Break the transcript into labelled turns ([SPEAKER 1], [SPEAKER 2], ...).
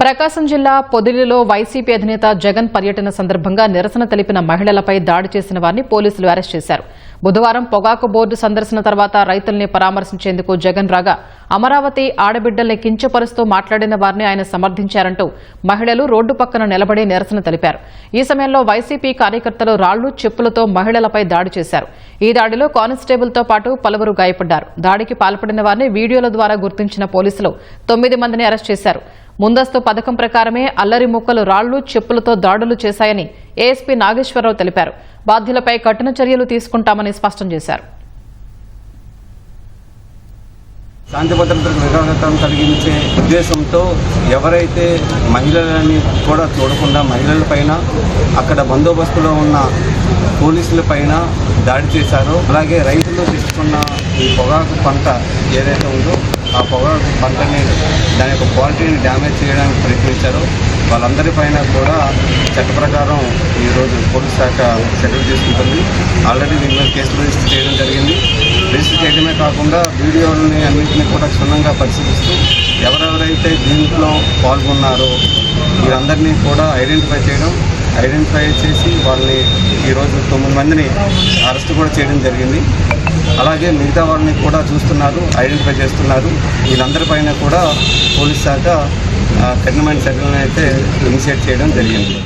[SPEAKER 1] ప్రకాశం జిల్లా పొదిలిలో వైసీపీ అధినేత జగన్ పర్యటన సందర్భంగా నిరసన తెలిపిన మహిళలపై దాడి చేసిన వారిని పోలీసులు అరెస్ట్ చేశారు. బుధవారం పొగాకు బోర్డు సందర్శన తర్వాత రైతుల్ని పరామర్శించేందుకు జగన్ రాగా అమరావతి ఆడబిడ్డల్ని కించపరుస్తూ మాట్లాడిన వారిని ఆయన సమర్థించారంటూ మహిళలు రోడ్డు పక్కన నిలబడి నిరసన తెలిపారు. ఈ సమయంలో వైసీపీ కార్యకర్తలు రాళ్ళు చెప్పులతో మహిళలపై దాడి చేశారు. ఈ దాడిలో కానిస్టేబుల్తో పాటు పలువురు గాయపడ్డారు. దాడికి పాల్పడిన వారిని వీడియోల ద్వారా గుర్తించిన పోలీసులు తొమ్మిది మందిని అరెస్ట్ చేశారు. ముందస్తు పథకం ప్రకారమే అల్లరి ముక్కలు రాళ్ళు చెప్పులతో దాడులు చేశాయని ఏఎస్పీ నాగేశ్వరరావు తెలిపారు. బాధ్యులపై కఠిన చర్యలు తీసుకుంటామని స్పష్టం చేశారు.
[SPEAKER 2] శాంతి భద్రతలకు విఘాతం కలిగించే ఉద్దేశంతో ఎవరైతే మహిళలని కూడా చూడకుండా మహిళలపైన అక్కడ బందోబస్తులో ఉన్న పోలీసులపైన దాడి చేశారో అలాగే రైతులు తీసుకున్న ఈ పొగాకు పంట ఏదైతే ఉందో ఆ పొగాకు పంటని దాని యొక్క క్వాలిటీని డ్యామేజ్ చేయడానికి ప్రయత్నించారో. వాళ్ళందరిపైన కూడా చట్ట ప్రకారం ఈరోజు పోలీస్ శాఖ చర్యలు తీసుకుంటుంది. ఆల్రెడీ దీని మీద కేసులు రిజిస్టర్ చేయడం జరిగింది. రిజిస్టర్ చేయడమే కాకుండా వీడియోలని అన్నింటినీ కూడా క్షుణ్ణంగా పరిశీలిస్తూ ఎవరెవరైతే దీంట్లో పాల్గొన్నారో వీరందరినీ కూడా ఐడెంటిఫై చేయడం ఐడెంటిఫై చేసి వాళ్ళని ఈరోజు తొమ్మిది మందిని అరెస్ట్ కూడా చేయడం జరిగింది. అలాగే మిగతా వాళ్ళని కూడా చూస్తున్నారు ఐడెంటిఫై చేస్తున్నారు. వీళ్ళందరిపైన కూడా పోలీస్ శాఖ కఠినమైన చర్యలను అయితే ఇనిషియేట్ చేయడం జరిగింది.